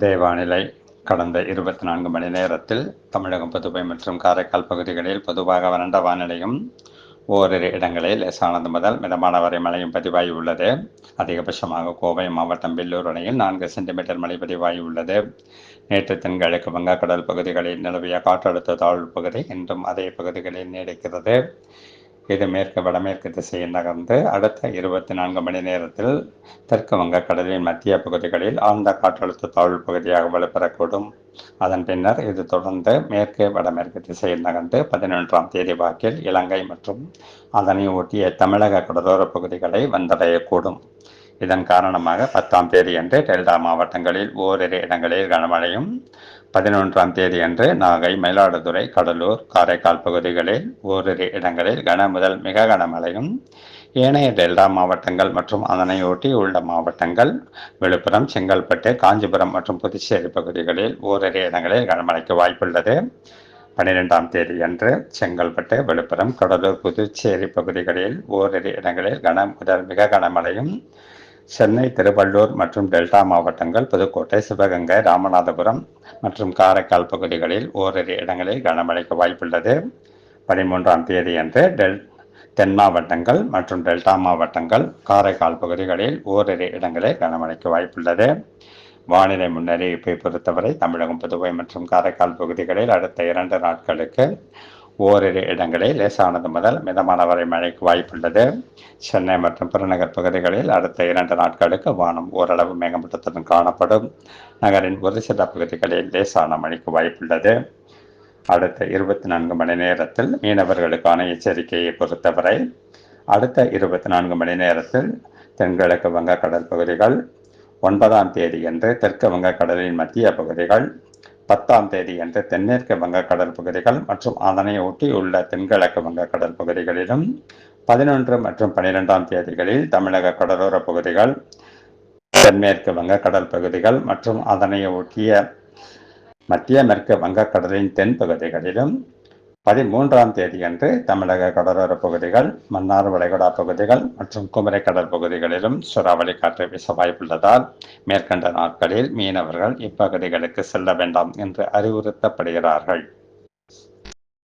தேவானிலை கடந்த இருபத்தி நான்கு மணி நேரத்தில் தமிழகம் புதுவை மற்றும் காரைக்கால் பகுதிகளில் பொதுவாக வறண்ட வானிலையும் ஓரிரு இடங்களில் லேசானது முதல் மிதமான வரை மழையும் பதிவாகி உள்ளது. அதிகபட்சமாக கோவை மாவட்டம் பில்லூர் அணையில் நான்கு சென்டிமீட்டர் மழை பதிவாகி உள்ளது. நேற்று தென்கிழக்கு வங்கக்கடல் பகுதிகளில் நிலவிய காற்றழுத்த தாழ்வு பகுதி இன்றும் அதே பகுதிகளில் நீடிக்கிறது. இது மேற்கு வடமேற்கு திசையில் நகர்ந்து அடுத்த இருபத்தி நான்கு மணி நேரத்தில் தெற்கு வங்கக்கடலின் மத்திய பகுதிகளில் ஆழ்ந்த காற்றழுத்த தாழ்வு பகுதியாக வலுப்பெறக்கூடும். அதன் பின்னர் இது தொடர்ந்து மேற்கு வடமேற்கு திசையில் நகர்ந்து பதினொன்றாம் தேதி வாக்கில் இலங்கை மற்றும் அதனை ஒட்டிய தமிழக கடலோர பகுதிகளை வந்தடையக்கூடும். இதன் காரணமாக பத்தாம் தேதியன்று டெல்டா மாவட்டங்களில் ஓரிரு இடங்களில் கனமழையும் பதினொன்றாம் தேதியன்று நாகை மயிலாடுதுறை கடலூர் காரைக்கால் பகுதிகளில் ஓரிரு இடங்களில் கன முதல் மிக கனமழையும் ஏனைய டெல்டா மாவட்டங்கள் மற்றும் அதனையொட்டி உள்ள மாவட்டங்கள் விழுப்புரம் செங்கல்பட்டு காஞ்சிபுரம் மற்றும் புதுச்சேரி பகுதிகளில் ஓரிரு இடங்களில் கனமழைக்கு வாய்ப்புள்ளது. பன்னிரெண்டாம் தேதி அன்று செங்கல்பட்டு விழுப்புரம் கடலூர் புதுச்சேரி பகுதிகளில் ஓரிரு இடங்களில் கன முதல் மிக கனமழையும் சென்னை திருவள்ளூர் மற்றும் டெல்டா மாவட்டங்கள் புதுக்கோட்டை சிவகங்கை ராமநாதபுரம் மற்றும் காரைக்கால் பகுதிகளில் ஓரிரு இடங்களில் கனமழைக்கு வாய்ப்புள்ளது. பதிமூன்றாம் தேதி அன்று டெல் தென் மாவட்டங்கள் மற்றும் டெல்டா மாவட்டங்கள் காரைக்கால் பகுதிகளில் ஓரிரு இடங்களில் கனமழைக்கு வாய்ப்புள்ளது. வானிலை முன்னறிவிப்பை பொறுத்தவரை தமிழகம் புதுவை மற்றும் காரைக்கால் பகுதிகளில் அடுத்த இரண்டு நாட்களுக்கு ஓரிரு இடங்களில் லேசானது முதல் மிதமான வரை மழைக்கு வாய்ப்புள்ளது. சென்னை மற்றும் புறநகர் பகுதிகளில் அடுத்த இரண்டு நாட்களுக்கு வானம் ஓரளவு மேகமூட்டத்துடன் காணப்படும். நகரின் ஒரு சில பகுதிகளில் லேசான மழைக்கு வாய்ப்புள்ளது. அடுத்த இருபத்தி நான்கு மணி நேரத்தில் மீனவர்களுக்கான எச்சரிக்கையை பொறுத்தவரை அடுத்த இருபத்தி நான்கு மணி நேரத்தில் தென்கிழக்கு வங்கக்கடல் பகுதிகள் ஒன்பதாம் தேதி என்று தெற்கு வங்கக்கடலின் மத்திய பகுதிகள் பத்தாம் தேதி அன்று தென்மேற்கு வங்கக்கடல் பகுதிகள் மற்றும் அதனை ஒட்டி உள்ள தென்கிழக்கு வங்கக்கடல் பகுதிகளிலும் பதினொன்று மற்றும் பனிரெண்டாம் தேதிகளில் தமிழக கடலோர பகுதிகள் தென்மேற்கு வங்கக்கடல் பகுதிகள் மற்றும் அதனை ஒட்டிய மத்திய மேற்கு வங்கக்கடலின் தென் பகுதிகளிலும் பதிமூன்றாம் தேதியன்று தமிழக கடலோர பகுதிகள் மன்னார் வளைகுடா பகுதிகள் மற்றும் குமரி கடல் பகுதிகளிலும் சூறாவளி காற்று வீச வாய்ப்புள்ளதால் மேற்கண்ட நாட்களில் மீனவர்கள் இப்பகுதிகளுக்கு செல்ல வேண்டாம் என்று அறிவுறுத்தப்படுகிறார்கள்.